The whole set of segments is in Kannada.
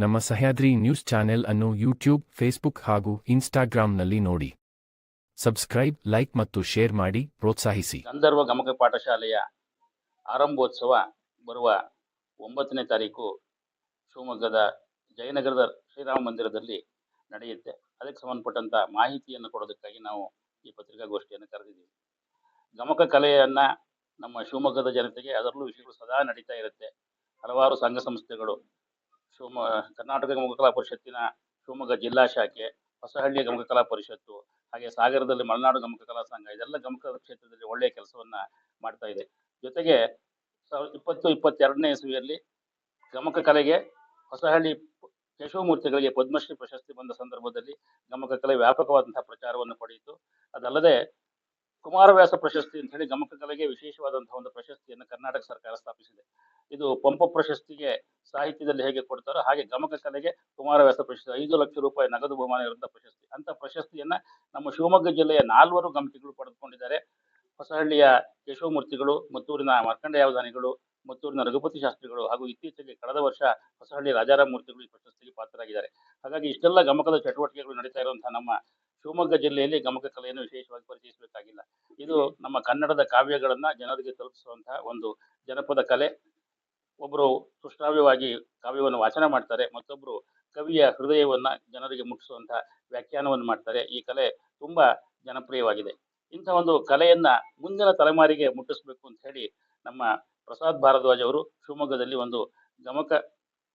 ನಮ್ಮ ಸಹ್ಯಾದ್ರಿ ನ್ಯೂಸ್ ಚಾನೆಲ್ ಅನ್ನು ಯೂಟ್ಯೂಬ್, ಫೇಸ್ಬುಕ್ ಹಾಗೂ ಇನ್ಸ್ಟಾಗ್ರಾಂನಲ್ಲಿ ನೋಡಿ. ಸಬ್ಸ್ಕ್ರೈಬ್, ಲೈಕ್ ಮತ್ತು ಶೇರ್ ಮಾಡಿ, ಪ್ರೋತ್ಸಾಹಿಸಿ. ಗಂಧರ್ವ ಗಮಕ ಪಾಠಶಾಲೆಯ ಆರಂಭೋತ್ಸವ ಬರುವ ಒಂಬತ್ತನೇ ತಾರೀಕು ಶಿವಮೊಗ್ಗದ ಜಯನಗರದ ಶ್ರೀರಾಮ ಮಂದಿರದಲ್ಲಿ ನಡೆಯುತ್ತೆ. ಅದಕ್ಕೆ ಸಂಬಂಧಪಟ್ಟಂತ ಮಾಹಿತಿಯನ್ನು ಕೊಡೋದಕ್ಕಾಗಿ ನಾವು ಈ ಪತ್ರಿಕಾಗೋಷ್ಠಿಯನ್ನು ಕರೆದಿದ್ದೀವಿ. ಗಮಕ ಕಲೆಯನ್ನ ನಮ್ಮ ಶಿವಮೊಗ್ಗದ ಜನತೆಗೆ ಅದರಲ್ಲೂ ವಿಷಯಗಳು ಸದಾ ನಡೀತಾ ಇರುತ್ತೆ. ಹಲವಾರು ಸಂಘ ಸಂಸ್ಥೆಗಳು ಶಿವಮೊಗ್ಗ ಕರ್ನಾಟಕ ಗಮಕ ಕಲಾ ಪರಿಷತ್ತಿನ ಶಿವಮೊಗ್ಗ ಜಿಲ್ಲಾ ಶಾಖೆ ಹೊಸಹಳ್ಳಿಯ ಗಮಕ ಕಲಾ ಪರಿಷತ್ತು, ಹಾಗೆ ಸಾಗರದಲ್ಲಿ ಮಲೆನಾಡು ಗಮಕ ಕಲಾ ಸಂಘ, ಇದೆಲ್ಲ ಗಮಕ ಕ್ಷೇತ್ರದಲ್ಲಿ ಒಳ್ಳೆಯ ಕೆಲಸವನ್ನ ಮಾಡ್ತಾ ಇದೆ. ಜೊತೆಗೆ ಸಾವಿರದ ಇಪ್ಪತ್ತು ಇಪ್ಪತ್ತೆರಡನೇ ಇಸವಿಯಲ್ಲಿ ಗಮಕ ಕಲೆಗೆ ಹೊಸಹಳ್ಳಿ ಕೇಶವಮೂರ್ತಿಗಳಿಗೆ ಪದ್ಮಶ್ರೀ ಪ್ರಶಸ್ತಿ ಬಂದ ಸಂದರ್ಭದಲ್ಲಿ ಗಮಕ ಕಲೆ ವ್ಯಾಪಕವಾದಂತಹ ಪ್ರಚಾರವನ್ನು ಪಡೆಯಿತು. ಅದಲ್ಲದೆ ಕುಮಾರವ್ಯಾಸ ಪ್ರಶಸ್ತಿ ಅಂತ ಹೇಳಿ ಗಮಕ ಕಲೆಗೆ ವಿಶೇಷವಾದಂತಹ ಒಂದು ಪ್ರಶಸ್ತಿಯನ್ನು ಕರ್ನಾಟಕ ಸರ್ಕಾರ ಸ್ಥಾಪಿಸಿದೆ. ಇದು ಪಂಪ ಪ್ರಶಸ್ತಿಗೆ ಸಾಹಿತ್ಯದಲ್ಲಿ ಹೇಗೆ ಕೊಡ್ತಾರೋ ಹಾಗೆ ಗಮಕ ಕಲೆಗೆ ಕುಮಾರವ್ಯಾಸ ಪ್ರಶಸ್ತಿ, ಐದು ಲಕ್ಷ ರೂಪಾಯಿ ನಗದು ಬಹುಮಾನ ಇರುವಂತಹ ಪ್ರಶಸ್ತಿ. ಅಂತ ಪ್ರಶಸ್ತಿಯನ್ನ ನಮ್ಮ ಶಿವಮೊಗ್ಗ ಜಿಲ್ಲೆಯ ನಾಲ್ವರು ಗಮಕಿಗಳು ಪಡೆದುಕೊಂಡಿದ್ದಾರೆ. ಹೊಸಹಳ್ಳಿಯ ಕೇಶವಮೂರ್ತಿಗಳು ಮತ್ತೂರಿನ ಮಾರ್ಕಂಡೇಯಾವಧಾನಿಗಳು ಮತ್ತೂರಿನ ರಘುಪತಿ ಶಾಸ್ತ್ರಿಗಳು ಹಾಗೂ ಇತ್ತೀಚೆಗೆ ಕಳೆದ ವರ್ಷ ಹೊಸಹಳ್ಳಿ ರಾಜಾರಾಮ್ ಮೂರ್ತಿಗಳು ಈ ಪ್ರಶಸ್ತಿಗೆ ಪಾತ್ರರಾಗಿದ್ದಾರೆ. ಹಾಗಾಗಿ ಇಷ್ಟೆಲ್ಲ ಗಮಕದ ಚಟುವಟಿಕೆಗಳು ನಡೀತಾ ಇರುವಂತಹ ನಮ್ಮ ಶಿವಮೊಗ್ಗ ಜಿಲ್ಲೆಯಲ್ಲಿ ಗಮಕ ಕಲೆಯನ್ನು ವಿಶೇಷವಾಗಿ ಪರಿಚಯಿಸಬೇಕಾಗಿಲ್ಲ. ಇದು ನಮ್ಮ ಕನ್ನಡದ ಕಾವ್ಯಗಳನ್ನ ಜನರಿಗೆ ತಲುಪಿಸುವಂತಹ ಒಂದು ಜನಪದ ಕಲೆ. ಒಬ್ಬರು ಸುಶ್ರಾವ್ಯವಾಗಿ ಕಾವ್ಯವನ್ನು ವಾಚನ ಮಾಡ್ತಾರೆ ಮತ್ತೊಬ್ಬರು ಕವಿಯ ಹೃದಯವನ್ನ ಜನರಿಗೆ ಮುಟ್ಟಿಸುವಂತಹ ವ್ಯಾಖ್ಯಾನವನ್ನು ಮಾಡ್ತಾರೆ. ಈ ಕಲೆ ತುಂಬಾ ಜನಪ್ರಿಯವಾಗಿದೆ. ಇಂಥ ಒಂದು ಕಲೆಯನ್ನ ಮುಂದಿನ ತಲೆಮಾರಿಗೆ ಮುಟ್ಟಿಸ್ಬೇಕು ಅಂತ ಹೇಳಿ ನಮ್ಮ ಪ್ರಸಾದ್ ಭಾರದ್ವಾಜ್ ಅವರು ಶಿವಮೊಗ್ಗದಲ್ಲಿ ಒಂದು ಗಮಕ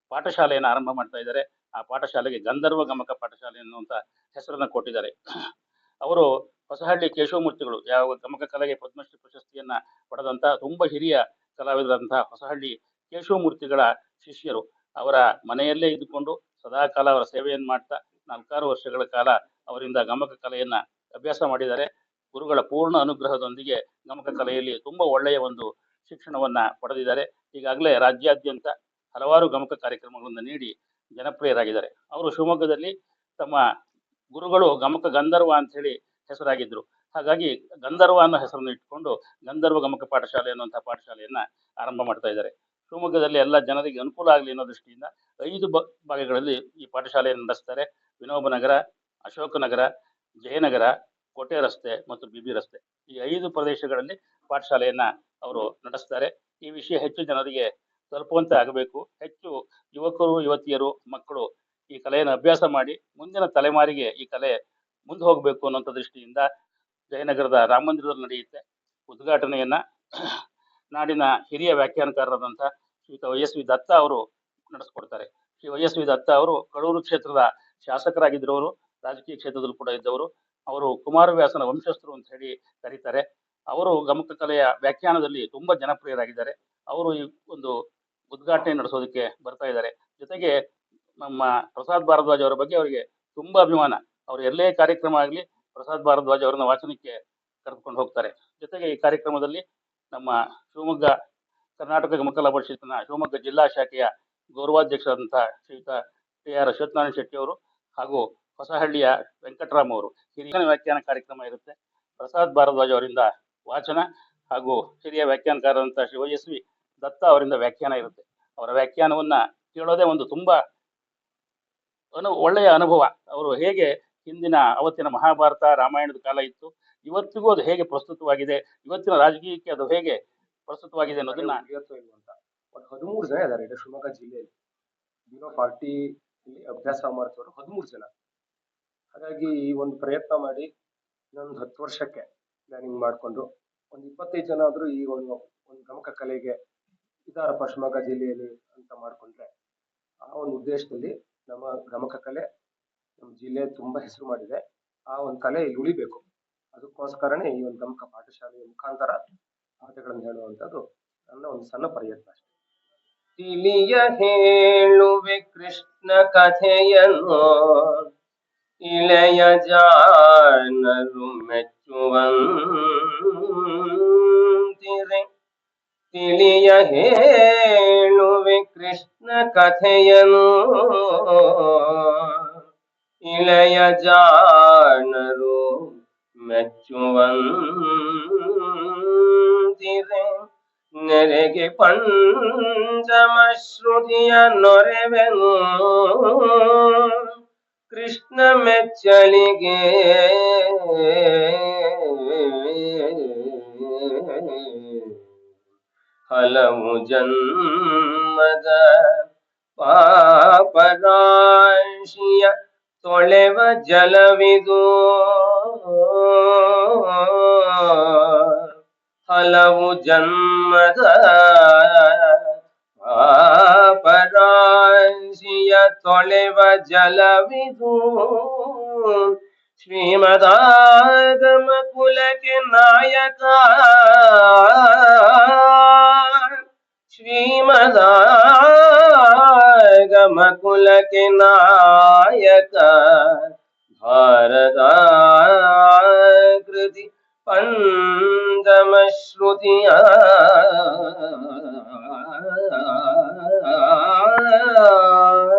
ಪಾಠಶಾಲೆಯನ್ನು ಆರಂಭ ಮಾಡ್ತಾ ಇದ್ದಾರೆ. ಆ ಪಾಠಶಾಲೆಗೆ ಗಂಧರ್ವ ಗಮಕ ಪಾಠಶಾಲೆ ಅನ್ನುವಂಥ ಹೆಸರನ್ನ ಕೊಟ್ಟಿದ್ದಾರೆ. ಅವರು ಹೊಸಹಳ್ಳಿ ಕೇಶವಮೂರ್ತಿಗಳು, ಯಾವ ಗಮಕ ಕಲೆಗೆ ಪದ್ಮಶ್ರೀ ಪ್ರಶಸ್ತಿಯನ್ನ ಪಡೆದಂಥ, ತುಂಬ ಹಿರಿಯ ಕಲಾವಿದರಂತಹ ಹೊಸಹಳ್ಳಿ ಕೇಶವಮೂರ್ತಿಗಳ ಶಿಷ್ಯರು ಅವರ ಮನೆಯಲ್ಲೇ ಇದ್ದುಕೊಂಡು ಸದಾಕಾಲ ಅವರ ಸೇವೆಯನ್ನು ಮಾಡ್ತಾ ನಾಲ್ಕಾರು ವರ್ಷಗಳ ಕಾಲ ಅವರಿಂದ ಗಮಕ ಕಲೆಯನ್ನ ಅಭ್ಯಾಸ ಮಾಡಿದ್ದಾರೆ. ಗುರುಗಳ ಪೂರ್ಣ ಅನುಗ್ರಹದೊಂದಿಗೆ ಗಮಕ ಕಲೆಯಲ್ಲಿ ತುಂಬಾ ಒಳ್ಳೆಯ ಒಂದು ಶಿಕ್ಷಣವನ್ನ ಪಡೆದಿದ್ದಾರೆ. ಈಗಾಗಲೇ ರಾಜ್ಯಾದ್ಯಂತ ಹಲವಾರು ಗಮಕ ಕಾರ್ಯಕ್ರಮಗಳನ್ನು ನೀಡಿ ಜನಪ್ರಿಯರಾಗಿದ್ದಾರೆ. ಅವರು ಶಿವಮೊಗ್ಗದಲ್ಲಿ ತಮ್ಮ ಗುರುಗಳು ಗಮಕ ಗಂಧರ್ವ ಅಂತ ಹೇಳಿ ಹೆಸರಾಗಿದ್ರು. ಹಾಗಾಗಿ ಗಂಧರ್ವ ಅನ್ನೋ ಹೆಸರನ್ನು ಇಟ್ಕೊಂಡು ಗಂಧರ್ವ ಗಮಕ ಪಾಠಶಾಲೆ ಅನ್ನುವಂಥ ಪಾಠಶಾಲೆಯನ್ನ ಆರಂಭ ಮಾಡ್ತಾ ಇದ್ದಾರೆ. ಶಿವಮೊಗ್ಗದಲ್ಲಿ ಎಲ್ಲ ಜನರಿಗೆ ಅನುಕೂಲ ಆಗಲಿ ಅನ್ನೋ ದೃಷ್ಟಿಯಿಂದ ಐದು ಭಾಗಗಳಲ್ಲಿ ಈ ಪಾಠಶಾಲೆಯನ್ನು ನಡೆಸ್ತಾರೆ. ವಿನೋಬ ನಗರ, ಅಶೋಕ ನಗರ, ಜಯನಗರ, ಕೋಟೆ ರಸ್ತೆ ಮತ್ತು ಬಿಬಿ ರಸ್ತೆ. ಈ ಐದು ಪ್ರದೇಶಗಳಲ್ಲಿ ಪಾಠಶಾಲೆಯನ್ನ ಅವರು ನಡೆಸ್ತಾರೆ. ಈ ವಿಷಯ ಹೆಚ್ಚು ಜನರಿಗೆ ತಲುಪುವಂತೆ ಆಗಬೇಕು. ಹೆಚ್ಚು ಯುವಕರು, ಯುವತಿಯರು, ಮಕ್ಕಳು ಈ ಕಲೆಯನ್ನು ಅಭ್ಯಾಸ ಮಾಡಿ ಮುಂದಿನ ತಲೆಮಾರಿಗೆ ಈ ಕಲೆ ಮುಂದೆ ಹೋಗಬೇಕು ಅನ್ನೋಂಥ ದೃಷ್ಟಿಯಿಂದ ಜಯನಗರದ ರಾಮ ಮಂದಿರದಲ್ಲಿ ನಡೆಯುತ್ತೆ. ಉದ್ಘಾಟನೆಯನ್ನ ನಾಡಿನ ಹಿರಿಯ ವ್ಯಾಖ್ಯಾನಕಾರರಾದಂಥ ಶ್ರೀ ಎಸ್ ವಿ ದತ್ತ ಅವರು ನಡೆಸ್ಕೊಡ್ತಾರೆ. Shri Y S V Datta ಅವರು ಕಡೂರು ಕ್ಷೇತ್ರದ ಶಾಸಕರಾಗಿದ್ದವರು, ರಾಜಕೀಯ ಕ್ಷೇತ್ರದಲ್ಲೂ ಕೂಡ ಇದ್ದವರು. ಅವರು ಕುಮಾರವ್ಯಾಸನ ವಂಶಸ್ಥರು ಅಂತ ಹೇಳಿ ಕರೀತಾರೆ. ಅವರು ಗಮಕ ಕಲೆಯ ವ್ಯಾಖ್ಯಾನದಲ್ಲಿ ತುಂಬಾ ಜನಪ್ರಿಯರಾಗಿದ್ದಾರೆ. ಅವರು ಈ ಒಂದು ಉದ್ಘಾಟನೆ ನಡೆಸೋದಕ್ಕೆ ಬರ್ತಾ ಇದ್ದಾರೆ. ಜೊತೆಗೆ ನಮ್ಮ ಪ್ರಸಾದ್ ಭಾರದ್ವಾಜ್ ಅವರ ಬಗ್ಗೆ ಅವರಿಗೆ ತುಂಬಾ ಅಭಿಮಾನ. ಅವರು ಎಲ್ಲೇ ಕಾರ್ಯಕ್ರಮ ಆಗಲಿ ಪ್ರಸಾದ್ ಭಾರದ್ವಾಜ್ ಅವರನ್ನ ವಾಚನಕ್ಕೆ ಕರೆದುಕೊಂಡು ಹೋಗ್ತಾರೆ. ಜೊತೆಗೆ ಈ ಕಾರ್ಯಕ್ರಮದಲ್ಲಿ ನಮ್ಮ ಶಿವಮೊಗ್ಗ ಕರ್ನಾಟಕ ಮಕ್ಕಳ ಪರಿಷತ್ತಿನ ಶಿವಮೊಗ್ಗ ಜಿಲ್ಲಾ ಶಾಖೆಯ ಗೌರವಾಧ್ಯಕ್ಷರಾದಂತಹ ಶ್ರೀಯುತ ಟಿ ಆರ್ ಅಶ್ವತ್ಥನಾರಾಯಣ ಶೆಟ್ಟಿ ಅವರು ಹಾಗೂ ಹೊಸಹಳ್ಳಿಯ ವೆಂಕಟರಾಮ್ ಅವರು. ಹಿರಿಯ ವ್ಯಾಖ್ಯಾನ ಕಾರ್ಯಕ್ರಮ ಇರುತ್ತೆ. ಪ್ರಸಾದ್ ಭಾರದ್ವಾಜ್ ಅವರಿಂದ ವಾಚನ ಹಾಗೂ ಹಿರಿಯ ವ್ಯಾಖ್ಯಾನಕಾರರಂತಹ ಶ್ರೀ ವಯಸ್ವಿ ದತ್ತ ಅವರಿಂದ ವ್ಯಾಖ್ಯಾನ ಇರುತ್ತೆ. ಅವರ ವ್ಯಾಖ್ಯಾನವನ್ನ ಕೇಳೋದೇ ಒಂದು ತುಂಬಾ ಅನು ಒಳ್ಳೆಯ ಅನುಭವ. ಅವರು ಹೇಗೆ ಹಿಂದಿನ ಅವತ್ತಿನ ಮಹಾಭಾರತ ರಾಮಾಯಣದ ಕಾಲ ಇತ್ತು ಇವತ್ತಿಗೂ ಅದು ಹೇಗೆ ಪ್ರಸ್ತುತವಾಗಿದೆ, ಇವತ್ತಿನ ರಾಜಕೀಯಕ್ಕೆ ಅದು ಹೇಗೆ ಪ್ರಸ್ತುತವಾಗಿದೆ ಅನ್ನೋದನ್ನ ಇರುವಂತ ಒಂದು ಹದಿಮೂರು ಜನ ಇದ್ದಾರೆ ಇದು ಶಿವಮೊಗ್ಗ ಜಿಲ್ಲೆಯಲ್ಲಿ. ಬಿನೋ ಪಾರ್ಟಿ ಅಭ್ಯಾಸ ಮಾಡ್ತವರು ಹದಿಮೂರು ಜನ. ಹಾಗಾಗಿ ಈ ಒಂದು ಪ್ರಯತ್ನ ಮಾಡಿ ಇನ್ನೊಂದು ಹತ್ತು ವರ್ಷಕ್ಕೆ ಪ್ಲಾನಿಂಗ್ ಮಾಡಿಕೊಂಡು ಒಂದು ಇಪ್ಪತ್ತೈದು ಜನ ಆದ್ರೂ ಈ ಒಂದು ಒಂದು ಪ್ರಮುಖ ಕಲೆಗೆ ಇದಾರಪ್ಪ ಶಿವಮೊಗ್ಗ ಜಿಲ್ಲೆಯಲ್ಲಿ ಅಂತ ಮಾಡ್ಕೊಂಡ್ರೆ ಆ ಒಂದು ಉದ್ದೇಶದಲ್ಲಿ ನಮ್ಮ ಗಮಕ ಕಲೆ ನಮ್ಮ ಜಿಲ್ಲೆ ತುಂಬಾ ಹೆಸರು ಮಾಡಿದೆ. ಆ ಒಂದು ಕಲೆ ಇಲ್ಲಿ ಉಳಿಬೇಕು. ಅದಕ್ಕೋಸ್ಕರನೇ ಈ ಒಂದು ಗಮಕ ಪಾಠಶಾಲೆಯ ಮುಖಾಂತರ ಪಾಠಗಳನ್ನು ಹೇಳುವಂಥದ್ದು ನನ್ನ ಒಂದು ಸಣ್ಣ ಪ್ರಯತ್ನ ತಿಳಿಯ ಹೇಳುವೆ ಕೃಷ್ಣ ಕಥೆಯನ್ನು, ಇಳೆಯ ಜಾನರು ಮೆಚ್ಚುವಂತಿರೆ. ತಿಳಿಯ ಹೇಳುವೆ ಕೃಷ್ಣ ಕಥೆಯನ್ನು, ಇಳೆಯ ಜಾನರು ಮೆಚ್ಚುವಂತಿರೆ ನೆರೆಗೆ ಪಂಚಮ ಶ್ರುತಿಯ ನೊರೆವೆನು ಕೃಷ್ಣ ಮೆಚ್ಚಲಿಗೆ ಹಲವು ಜನ್ಮದ ಪಾಪರಾಶಿಯ ತೊಳೆವ ಜಲವಿದು ಹಲವು ಜನ್ಮದ ಪಾಪರಾಶಿಯ ತೊಳೆವ ಜಲವಿದು ಶ್ರೀಮದಾಗಮ ಕುಲಕ್ಕೆ ನಾಯಕ ಶ್ರೀಮದಾಗಮ ಕುಲಕ್ಕೆ ನಾಯಕ